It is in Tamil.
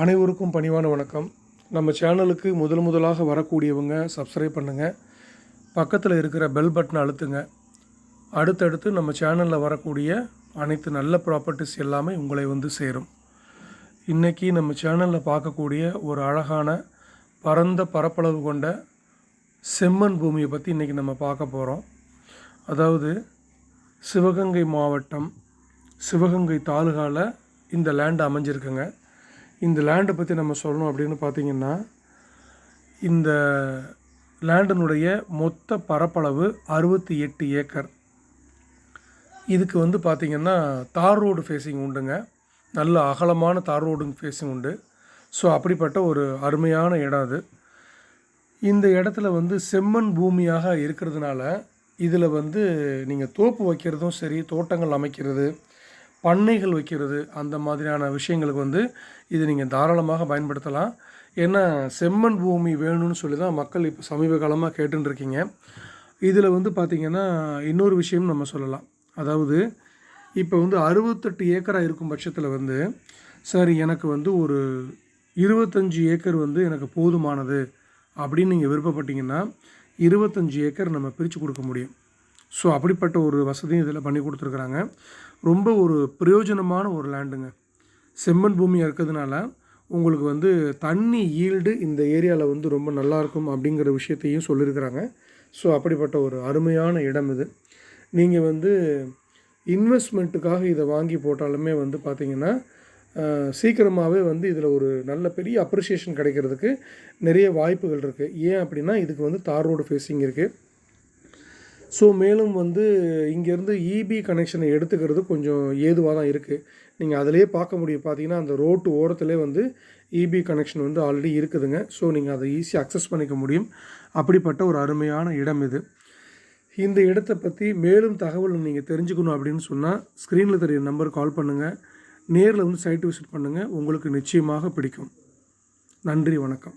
அனைவருக்கும் பணிவான வணக்கம். நம்ம சேனலுக்கு முதல் முதலாக வரக்கூடியவங்க சப்ஸ்கிரைப் பண்ணுங்கள் பக்கத்தில் இருக்கிற பெல் பட்டனை அழுத்துங்க. அடுத்தடுத்து நம்ம சேனலில் வரக்கூடிய அனைத்து நல்ல ப்ராப்பர்ட்டிஸ் எல்லாமே உங்களை வந்து சேரும். இன்றைக்கி நம்ம சேனலில் பார்க்கக்கூடிய ஒரு அழகான பரந்த பரப்பளவு கொண்ட செம்மண் பூமியை பற்றி இன்றைக்கி நம்ம பார்க்க போகிறோம் அதாவது சிவகங்கை மாவட்டம் சிவகங்கை தாலுகாவில் இந்த லேண்ட் அமைஞ்சிருக்குங்க. இந்த லேண்டை பற்றி நம்ம சொல்லணும் அப்படின்னு பார்த்தீங்கன்னா இந்த லேண்டினுடைய மொத்த பரப்பளவு அறுபத்தி எட்டு ஏக்கர். இதுக்கு வந்து பார்த்திங்கன்னா தார் ரோடு ஃபேஸிங் உண்டுங்க. நல்ல அகலமான தார் ரோடு ஃபேஸிங் உண்டு. ஸோ அப்படிப்பட்ட ஒரு அருமையான இடம் அது. இந்த இடத்துல வந்து செம்மண் பூமியாக இருக்கிறதுனால இதில் வந்து நீங்கள் தோப்பு வைக்கிறதும் சரி தோட்டங்கள் அமைக்கிறது பண்ணைகள் வைக்கிறது அந்த மாதிரியான விஷயங்களுக்கு வந்து இது நீங்கள் தாராளமாக பயன்படுத்தலாம். ஏன்னா செம்மண் பூமி வேணும்னு சொல்லி தான் மக்கள் இப்போ சமீப காலமாக கேட்டுருக்கீங்க இதில் வந்து பார்த்திங்கன்னா இன்னொரு விஷயம் நம்ம சொல்லலாம். அதாவது இப்போ வந்து அறுபத்தெட்டு ஏக்கராக இருக்கும் பட்சத்தில் வந்து சரி எனக்கு வந்து ஒரு இருபத்தஞ்சி ஏக்கர் வந்து எனக்கு போதுமானது. அப்படின்னு நீங்கள் விருப்பப்பட்டீங்கன்னா இருபத்தஞ்சி ஏக்கர் நம்ம பிரித்து கொடுக்க முடியும். ஸோ அப்படிப்பட்ட ஒரு வசதியும் இதில் பண்ணி கொடுத்துருக்குறாங்க. ரொம்ப ஒரு பிரயோஜனமான ஒரு லேண்டுங்க. செம்மண் பூமியாக இருக்கிறதுனால உங்களுக்கு வந்து தண்ணி ஈல்டு இந்த ஏரியாவில் வந்து ரொம்ப நல்லாயிருக்கும் அப்படிங்கிற விஷயத்தையும் சொல்லியிருக்கிறாங்க ஸோ அப்படிப்பட்ட ஒரு அருமையான இடம் இது. நீங்கள் வந்து இன்வெஸ்ட்மெண்ட்டுக்காக இதை வாங்கி போட்டாலுமே வந்து பார்த்திங்கன்னா சீக்கிரமாகவே வந்து இதில் ஒரு நல்ல பெரிய அப்ரிஷியேஷன் கிடைக்கிறதுக்கு நிறைய வாய்ப்புகள் இருக்குது ஏன் அப்படின்னா இதுக்கு வந்து தார் ரோடு ஃபேஸிங் இருக்குது ஸோ மேலும் வந்து இங்கேருந்து இபி கனெக்ஷனை எடுத்துக்கிறது கொஞ்சம் ஏதுவாக தான் இருக்குது நீங்கள் அதிலே பார்க்க முடியும். பார்த்தீங்கன்னா அந்த ரோட்டு ஓரத்துலேயே வந்து இபி கனெக்ஷன் வந்து ஆல்ரெடி இருக்குதுங்க. ஸோ நீங்கள் அதை ஈஸியாக அக்சஸ் பண்ணிக்க முடியும். அப்படிப்பட்ட ஒரு அருமையான இடம் இது. இந்த இடத்தை பற்றி மேலும் தகவல் நீங்கள் தெரிஞ்சுக்கணும் அப்படின்னு சொன்னால் ஸ்க்ரீனில் தெரிய நம்பர் கால் பண்ணுங்கள் நேரில் வந்து சைட் விசிட் பண்ணுங்கள் உங்களுக்கு நிச்சயமாக பிடிக்கும். நன்றி வணக்கம்.